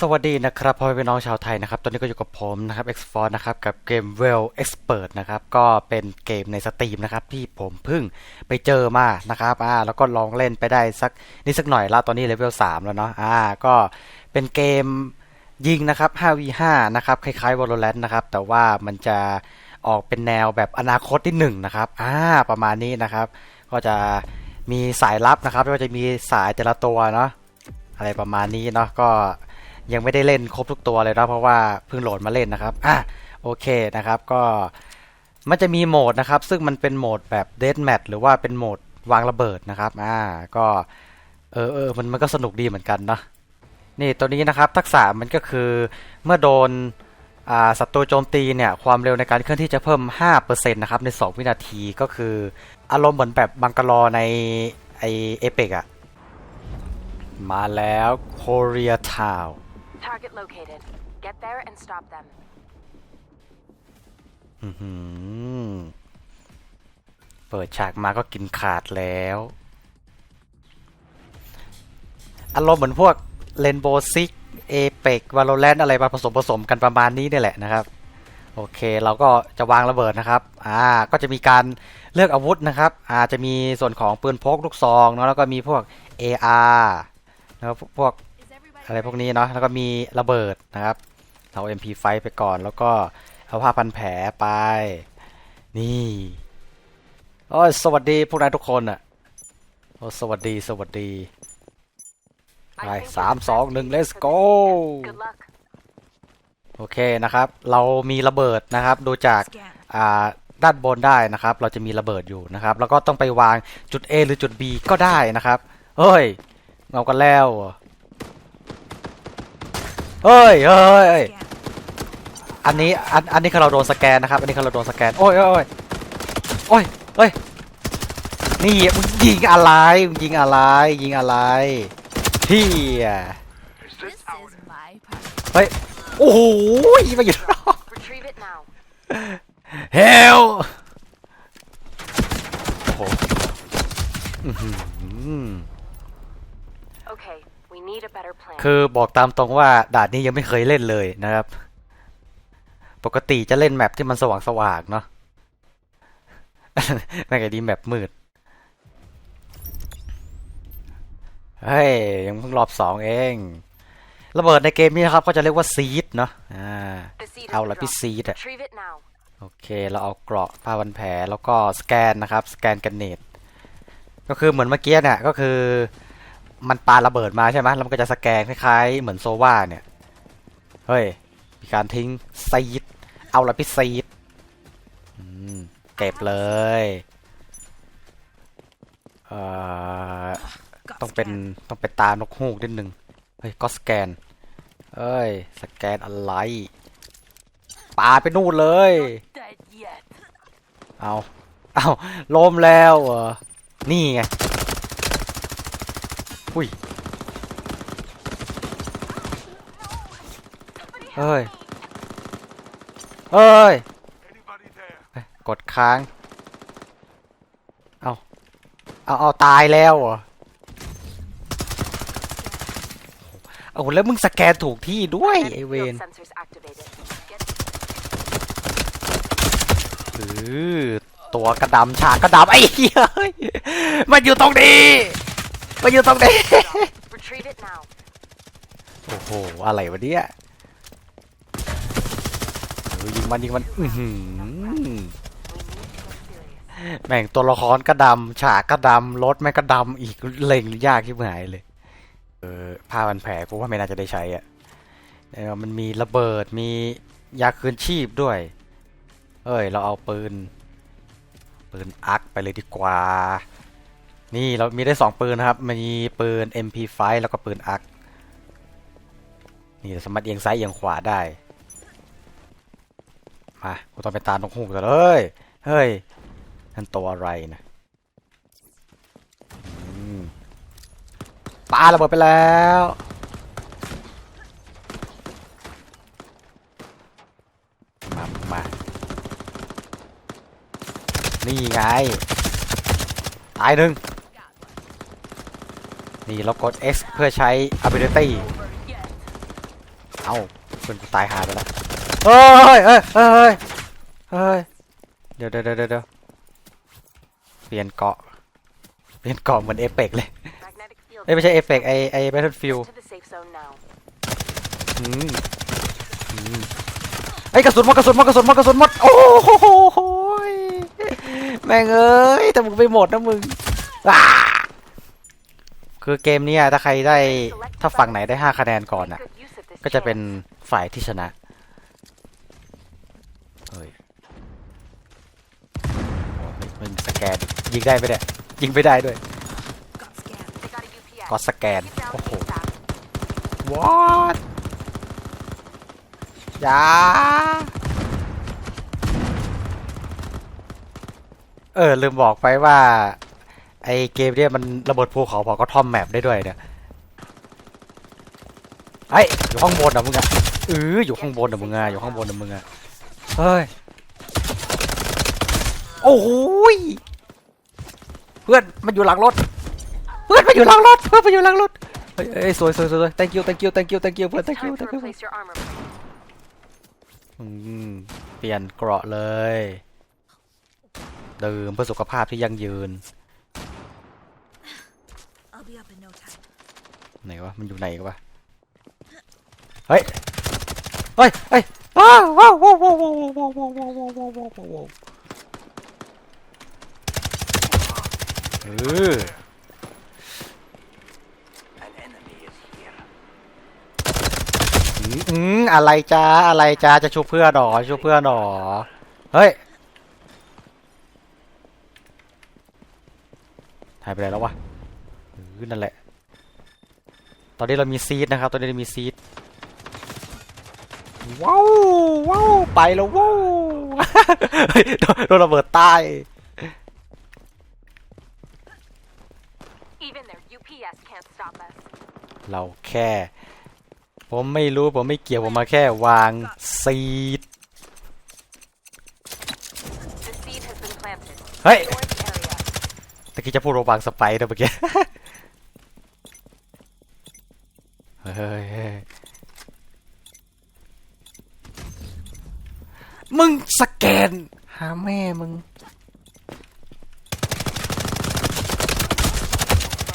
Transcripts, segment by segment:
สวัสดีนะครับพ่อแม่พี่น้องชาวไทยนะครับ ตอนนี้ก็อยู่กับผมนะครับ x f o r นะครับ กับเกม Well Expert นะครับ ก็เป็นเกมในสตรีมนะครับ ที่ผมเพิ่งไปเจอมานะครับอ่าแล้วก็ลองเล่นไปได้สักนิดสักหน่อยละตอนนี้เลเวล3แล้วเนาะอ่าก็เป็นเกมยิงนะครับ 5v5 นะครับ คล้ายๆ Valorant นะครับ แต่ว่ามันจะออกเป็นแนวแบบอนาคตที่หนึ่งนะครับอ่าประมาณนี้นะครับ ก็จะมีสายลับนะครับไม่ว่าจะมีสายแต่ละตัวเนาะอะไรประมาณนี้เนาะก็ ยังไม่ได้เล่นครบทุกตัวเลยนะเพราะว่าเพิ่งโหลดมาเล่นนะครับอะโอเคนะครับก็มันจะมีโหมดนะครับ ซึ่งมันเป็นโหมดแบบเด a แมทหรือว่าเป็นโหมดวางระเบิดนะครับอ่าก็เออเออมันมันก็สนุกดีเหมือนกันเนาะนี่ตัวนี้นะครับทักษะมันก็คือเมื่อโดนอ่าศัตรูโจมตีเนี่ยความเร็วในการเคลื่อนที่จะเพิ่ม 5%นะครับใน 2 วินาทีก็คือ อารมณ์เหมือนแบบบังกะลอในไอเอเปกอะมาแล้วโคเรียทาว Target located. Get there and stop them. อื้อหือเปิดฉากมาก็กินขาดแล้ว อารมณ์เหมือนพวกเลนโบซิกเอเปกวาโลแรนอะไรมาผสมผสมกันประมาณนี้นี่แหละนะครับ โอเคเราก็จะวางระเบิดนะครับ อ่า ก็จะมีการเลือกอาวุธนะครับ อาจะมีส่วนของปืนพกลูกซองเนาะแล้วก็มีพวก AR แล้วพวก อะไรพวกนี้เนาะแล้วก็มีระเบิดนะครับเอา MP5 ไปก่อนแล้วก็เอาผ้าพันแผลไปนี่โอ้ยสวัสดีพวกนายทุกคนอะโอ้สวัสดีสวัสดีไปสามสองหนึ่ง let's go โอเคนะครับ เรามีระเบิดนะครับดูจากอ่าด้านบนได้นะครับ เราจะมีระเบิดอยู่นะครับ แล้วก็ต้องไปวางจุด A หรือจุด B ก็ได้นะครับเฮ้ยเงากันแล้ว เฮ้ยเฮ้ยอันนี้อันอันนี้คือเราโดนสแกนนะครับ อันนี้คือเราโดนสแกน โอ้ยโอ้ยโอ้ยเฮ้ยนี่มึงยิงอะไรมึงยิงอะไรยิงอะไรเฮียเฮ้ยโอ้โหมาอยู่ Retrieve it now. เฮลโอ้โหอื้อหือ Okay, we need a better plan. คือบอกตามตรงว่าด่านนี้ยังไม่เคยเล่นเลยนะครับ ปกติจะเล่นแมปที่มันสว่างสว่างๆเนาะแม่งไอ้ดีแมปมืด เฮ้ย ยังเพิ่งรอบสองเอง ระเบิดในเกมนี้นะครับ ก็จะเรียกว่าซีดเนาะอ่า The seed เอา has ละ been พี่ dropped. ซีดอะ Retrieve it now. โอเค เราเอาเกราะผ้าพันแผลแล้วก็สแกนนะครับ สแกนกันเนตก็คือเหมือนเมื่อกี้เนี่ยก็คือ มันปาระเบิดมาใช่ไหมแล้วมันก็จะสแกนคล้ายๆ เหมือนโซว่าเนี่ย เฮ้ย มีการทิ้งซีดเอาละพี่ซีดอืมเก็บเลยเอ่อ Got ต้องเป็น scanned. ต้องเป็นตานกฮูกนิดนึง เฮ้ย ก็สแกน เอ้ย สแกนอะไรปาไปนู่นเลย Dead yet. เอา เอาล้มแล้วเหรอนี่ไง อุ้ยเฮ้ยเฮ้ย Anybody there? เอ้ย กดค้าง เอาเอาเอาตายแล้วเหรอเอาแล้วมึงสแกนถูกที่ด้วยไอเวน Field sensors activated. Get เออตัวกระดำฉากกระดำไอ้เหี้ยเฮ้ยมันอยู่ตรงนี้ มันอยู่ตรงนี้ retrieve it now. โอ้โห อะไรวะเนี่ยเออยิงมันยิงมัน อื้อหือ We need to get serious. แม่งตัวละครก็ดำฉากก็ดำรถแม่งก็ดำอีกเล็งยากที่หายเลย เออผ้าพันแผลกูว่าไม่น่าจะได้ใช้อะเออมันมีระเบิดมียาคืนชีพด้วย เอ้ย เราเอาปืน ปืนอักไปเลยดีกว่า นี่เรามีได้สองปืนนะครับ มีปืน MP5 แล้วก็ปืนอักนี่สามารถเอียงซ้ายเอียงขวาได้ มากูต้องไปตามนกฮูกแต่เลยเฮ้ยนั่นตัวอะไรนะปาระเบิดไปแล้วมามานี่ไง ตายหนึ่ง นี่เรากด X เพื่อใช้ ability เอ้าเพื่อนตายหาไปแล้วเฮ้ยเฮ้ยเฮ้ยเฮ้ยเดี๋ยวเดี๋ยวเดี๋ยวเดี๋ยวเปลี่ยนเกาะ เปลี่ยนเกาะเหมือนเอเปกเลยเอ้ยไม่ใช่เอเปกไอไอแบทเทิลฟิล to the safe zone now. อืมอืมไอกระสุนหมดกระสุนหมดกระสุนหมดกระสุนหมดโอ้โหแม่งเอ้ยแต่มึงไปหมดนะมึงอ่า คือเกมนี้ถ้าใครได้ถ้าฝั่งไหนได้ห้าคะแนนก่อนอะ ก็จะเป็นฝ่ายที่ชนะเฮ้ยมันสแกนยิงได้ไหมเนี่ยยิงไม่ได้ด้วยก็สแกนโอ้โห ASAP. what อยาเออลืมบอกไปว่า ไอเกมเนี่ยมันระเบิดภูเขาเผากระท่อมแมปได้ด้วยเนี่ยไอยอยู่ข้างบนอะมึงอะเอออยู่ข้างบนอะมึงอะอยู่ข้างบนอะมึงอะเฮ้ยโอ้โหยเพื่อนมันอยู่หลังรถ เพื่อนมันอยู่หลังรถเพื่อนมันอยู่หลังรถเฮ้ยเฮ้ยสวยสวยสวย thank you thank you thank you thank you เพื่อน thank you thank you เปลี่ยนเกราะเลย ดื่มเพื่อสุขภาพที่ยั่งยืน ไหนวะ มันอยู่ไหนกันวะ เฮ้ย เฮ้ย เฮ้ยว้าวว้าวว้าวว้าวว้าวว้าวว้าวว้าวว้าวว้าวเอออืมอืมอะไรจ้าอะไรจ้าจะชูเพื่อหนอชูเพื่อหนอเฮ้ยหายไปไหนแล้ววะนั่นแหละ ตอนนี้เรามีซีดนะครับ ตอนนี้เรามีซีดว้าวว้าวไปแล้วว้าวเฮ้ยโดนโดนระเบิดใต้ Even their UPS can't stop us. เราแค่ ผมไม่รู้ผมไม่เกี่ยวผมมาแค่วางซีด The seed has been planted. เฮ้ย Secure the area. ตะกี้จะพูดว่าวางสไปร์นะเมื่อกี้ ฮ้ยมึงสแกน หาแม่มึง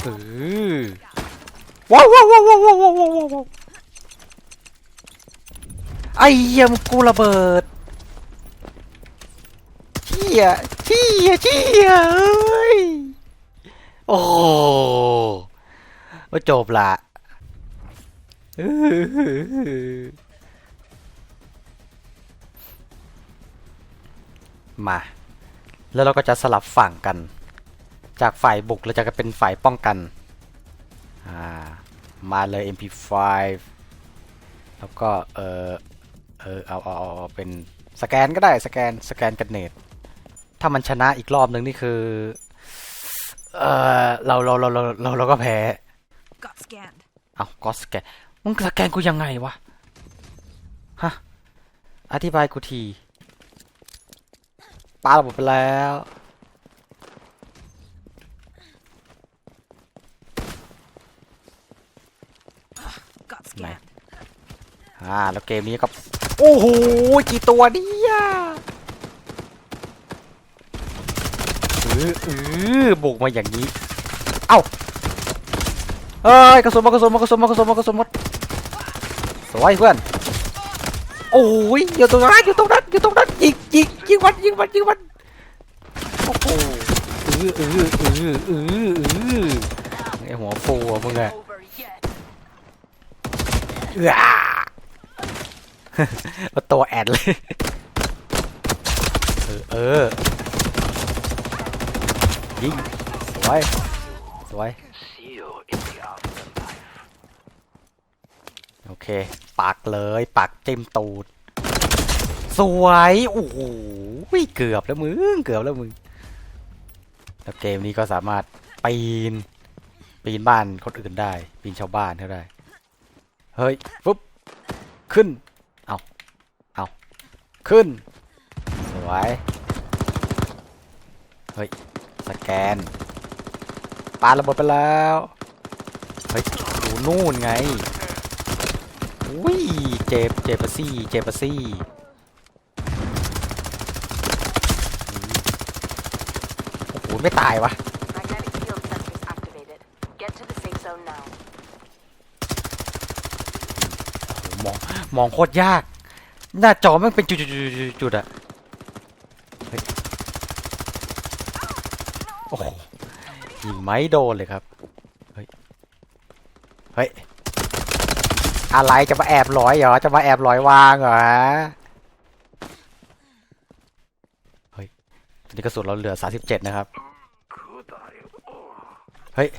เออว้าวว้าวว้าวว้าวว้าวว้าวไอ้เยี่ยมกูระเบิดเชี่ยเชี่ยเชี่ยเอ้ย โอ้ว่จบละ มา แล้วเราก็จะสลับฝั่งกัน จากฝ่ายบุกเราจะเป็นฝ่ายป้องกันอ่ามาเลย MP5 แล้วก็ เออเออเอาเอาเอาเอาเป็นสแกนก็ได้สแกนสแกนกันเนตถ้ามันชนะอีกรอบนึงนี่คือ เออเราเราเราเราเราเราก็แพ้ Got scanned. เอาก็สแกน มึงสแกนกูยังไงวะ ฮะ อธิบายกูทีปาระบบไปแล้ว Got scanned. อ่า แล้วเกมนี้ก็โอ้โห กี่ตัวเนี่ยเออเออบุกมาอย่างนี้ เอ้าเอ้ยกระสุนหมดกระสุนหมดกระสุนหมดกระสุนหมดกระสุนหมด สวยเพื่อน โอ้ยอยู่ตรงนั้นอยู่ตรงนั้นอยู่ตรงนั้นยิงยิงยิงมันยิงมันยิงมันโอ้โหเออเออเออเออเออไอหัวฟูอะมึงอะ Over yet. เอื้อมาตัวแอดเลย เออเออยิงสวยสวย โอเค ปักเลย ปักจิ้มตูด สวย โอ้โหเกือบแล้วมึง เกือบแล้วมึง แล้วเกมนี้ก็สามารถปีน ปีนบ้านคนอื่นได้ ปีนชาวบ้านเขาได้ เฮ้ยปุ๊บ ขึ้น เอา เอา ขึ้น สวย เฮ้ย สแกนปาระเบิดไปแล้ว เฮ้ย ดูนู่นไง ออุ้ยเจ็บเจ็บปะซี่เจ็บปะซี่โอ้โหไม่ตายวะ Magnetic field sensors activated. Get to the safe zone now. โอ้โหมองมองโคตรยาก หน้าจอแมันเป็นจุดๆๆๆจุดอะเฮ้ยโอ้โหยิงไม่โดนเลยครับ เฮ้ย เฮ้ย อะไรจะมาแอบร้อยเหรอ จะมาแอบร้อยวางเหรอฮะเฮ้ยตอนนี้กระสุนเราเหลือ 37 นะครับ เฮ้ย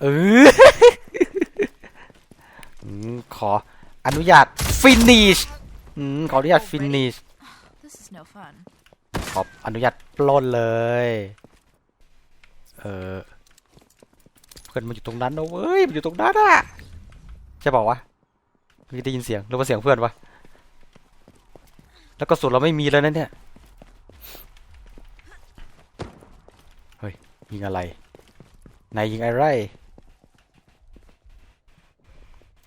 เออขออนุญาตฟินิชอืมขออนุญาตฟินิชขออนุญาตปล้นเลย เออเพื่อนมันอยู่ตรงนั้นนะเว้ย มันอยู่ตรงนั้นอะ ช่เปล่าวะเมื่อกี้ได้ยินเสียงหรือว่าเสียงเพื่อนวะแล้วก็สุดเราไม่มีแล้วนั่นเนี่ยเฮ้ยยิงอะไรนายยิงอะไร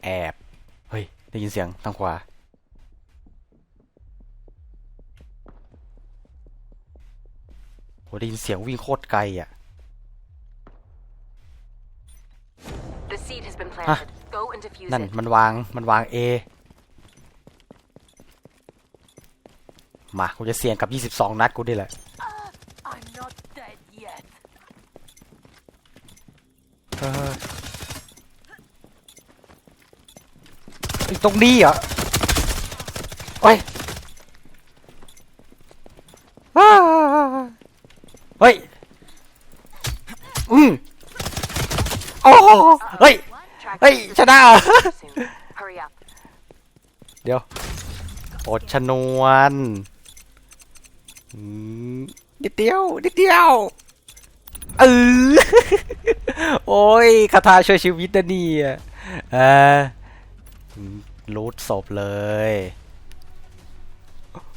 แอบเฮ้ยได้ยินเสียงทางขวาโหได้ยินเสียงวิ่งโคตรไกลอะ The seed has been planted. Go and defuse นั่น it. มันวางมันวาง A มากูจะเสี่ยงกับ 22 นัดกูนี่แหละ I'm not dead yet. เออไอ้ตรงนี้เหรอโอ้ยอ้าเฮ้ย อืมโอ้โหเฮ้ย Track เฮ้ย ชนะเหรอ soon. Hurry up. เดี๋ยวอดชนวนอืมนิดเดียวนิดเดียวเออโอ้ยคาถาช่วยชีวิตนะเนี่ยเอออืมรูดศพเลย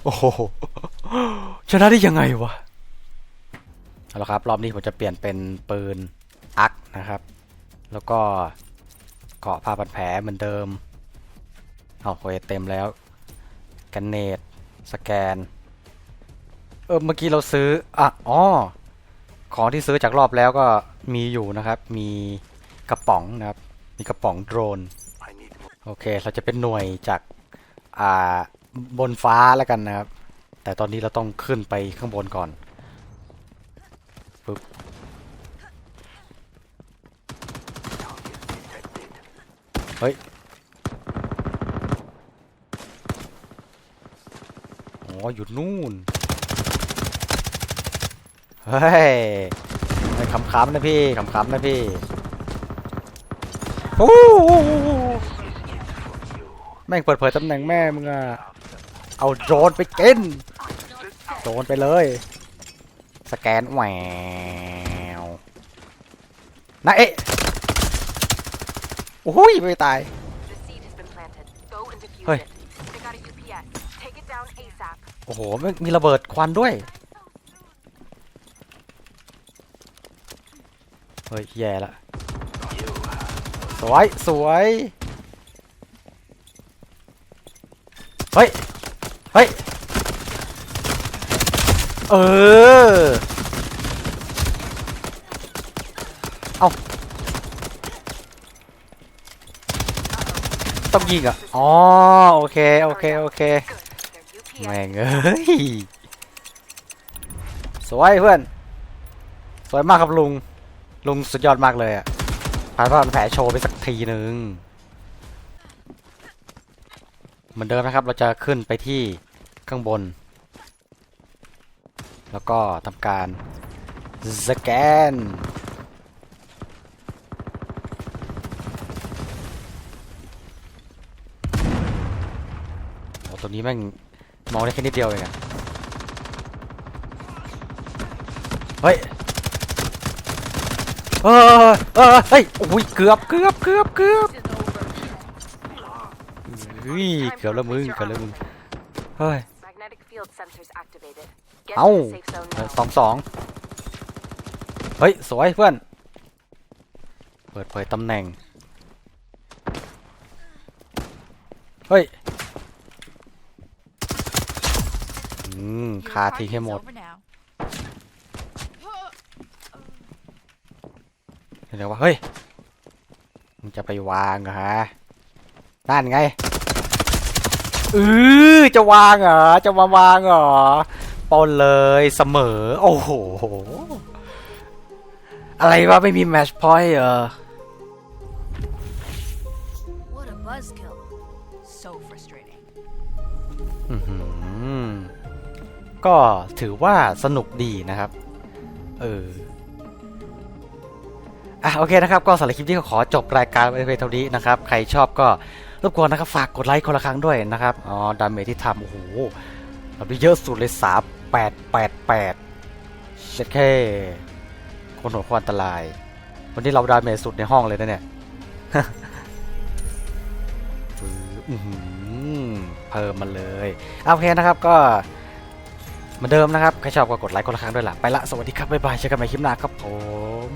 โอ้โหชนะได้ยังไงวะเอาละครับ รอบนี้ผมจะเปลี่ยนเป็นปืนอักนะครับ แล้วก็ เกาะผ้าพันแผลเหมือนเดิมเอาเคเต็มแล้วกันเนตสแกน เออเมื่อกี้เราซื้ออะอ๋อของที่ซื้อจากรอบแล้วก็มีอยู่นะครับ มีกระป๋องนะครับ มีกระป๋องโดรนโอเค เราจะเป็นหน่วยจากอ่าบนฟ้าแล้วกันนะครับ แต่ตอนนี้เราต้องขึ้นไปข้างบนก่อน เฮ้ยอ๋ออยู่นู่น เฮ้ยเฮ้ยขำๆนะพี่ขำๆนะพี่โอ้โหแม่งเปิดเผยตำแหน่งแม่มึงอะเอาโดรนไปเกินโดรนไปเลย สแกนแหววนะเอ๊ะ โอ้ยไม่ตาย เฮ้ย โอ้โหมันมีระเบิดควันด้วย เฮ้ย แย่ละ สวย สวย เฮ้ย เฮ้ย เออ เอา ต้องยิงอะอ๋อโอเคโอเคโอเคแม่งเอ้ยสวยเพื่อน สวยมากครับลุง ลุงสุดยอดมากเลยอะผ่านผ่านแผลโชว์ไปสักทีหนึ่งเหมือนเดิมนะครับเราจะขึ้นไปที่ข้างบน แล้วก็ทำการสแกน ตัวนี้แม่งมองได้แค่นิดเดียวเองอะเฮ้ยเออเออเฮ้ยโอ้ยเกือบเกือบเกือบเกือบเฮ้ยเกือบแล้วมึงเกือบแล้วมึงเฮ้ยเอ้าสองสองเฮ้ย สวยเพื่อน เปิดเผยตำแหน่ง เฮ้ย อื ม Your คาทิ้งให้หมด party's over now. เดี๋ยวว่าเฮ้ยมึงจะไปวางเหรอฮะนั่นไงเออจะวางเหรอจะมาวางเหรอปนเลยเสมอ โอ้โห อะไรวะไม่มีแมชพอยต์เหรอ ก็ถือว่าสนุกดีนะครับ เอออะโอเคนะครับ ก็สำหรับคลิปนี้ก็ขอจบรายการไว้เพียงเท่านี้นะครับ ใครชอบก็รบกวนนะครับ ฝากกดไลค์คนละครั้งด้วยนะครับ อ๋อ ดาเมจที่ทำโอ้โหทำได้เยอะสุดเลยสามแปดแปดแปดเช็ดแค่คนหัวควอันตราย วันนี้เราดาเมจสุดในห้องเลยนะเนี่ยอือหือเพิ่มมาเลยอะโอเคนะครับก็ มือนเดิมนะครับ ใครชอบก็กดไลค์กดละครั้งด้วยล่ะ ไปละ สวัสดีครับ บ๊ายบายเจอกันใหม่คลิปหน้าครับผม